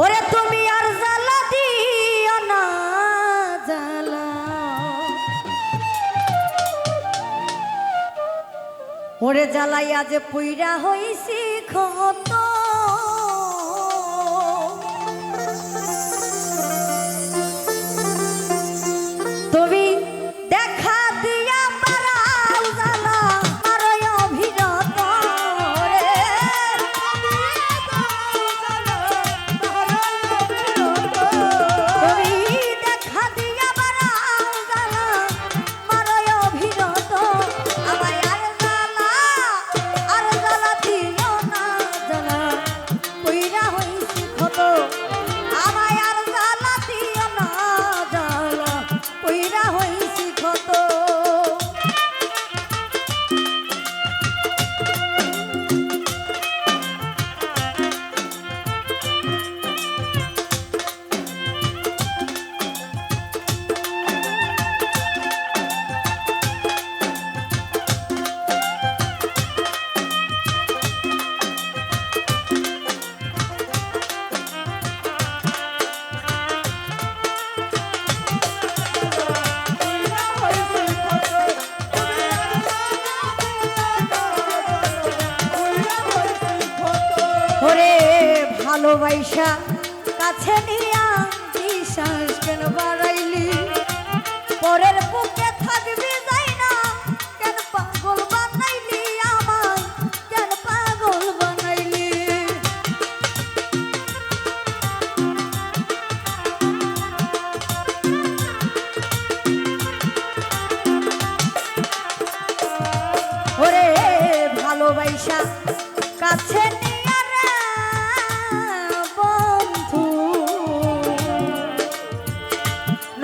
ওরে তুমি আর জ্বালা দিও না জ্বালা। ওরে জ্বালাইয়া যে পুইরা হইছি ক্ষত। কাছে নিয়া বিশ্বাস কেন বাড়া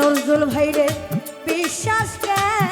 নজরুল ভাইরে বিশ্বাস কেন?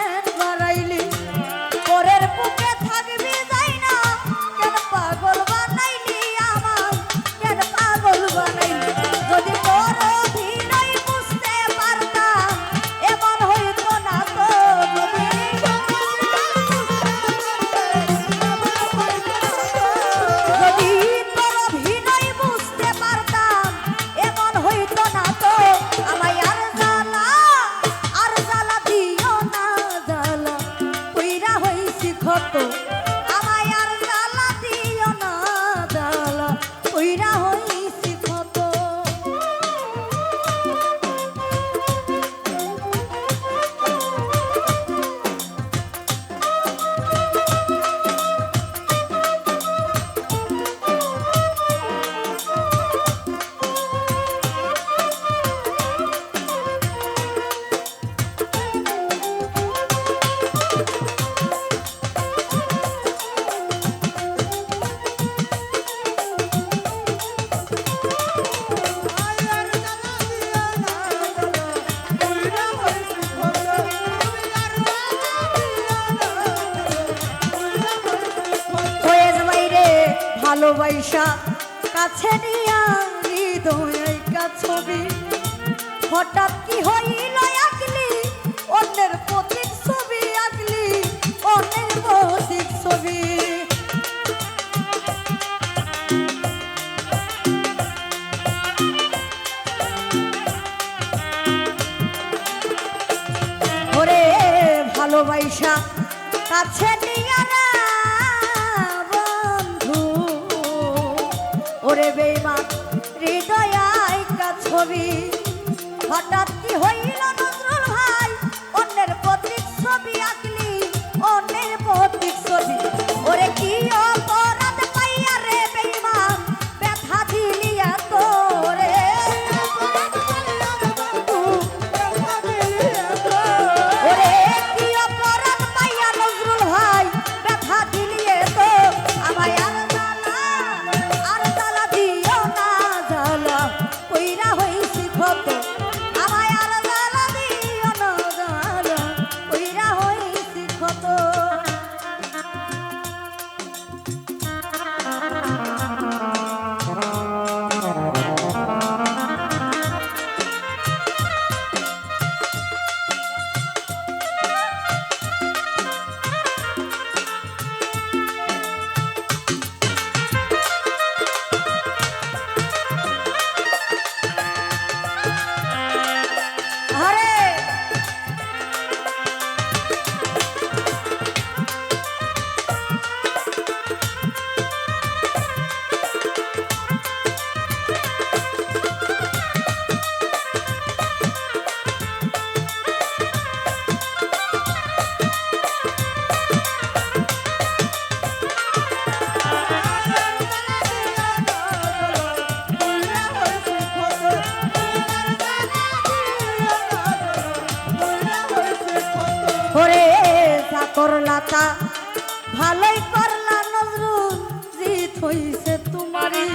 ভালোবাসা কাছে নিয়া হৃদয় ছবি। হঠাৎ কি হইল আগলি অন্যের প্রতীক ছবি আগলি অন্যের প্রতীক ছবি। ভালোবাসা কাছে নিয়ে ওরে বেমা হৃদয় ছবি। হঠাৎ কি হইল নজরুল ভালোই করলা নজরুল, জিত হইছে তোমারই।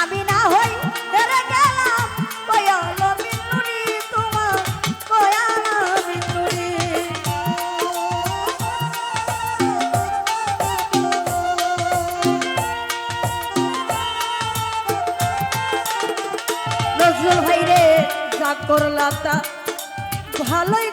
আমি না হই হেরে গেলাম, কয়াল মিনুরি তোমার কয়াল মিনুরি নজরুল ভাই রে যা করলা তা ভালোই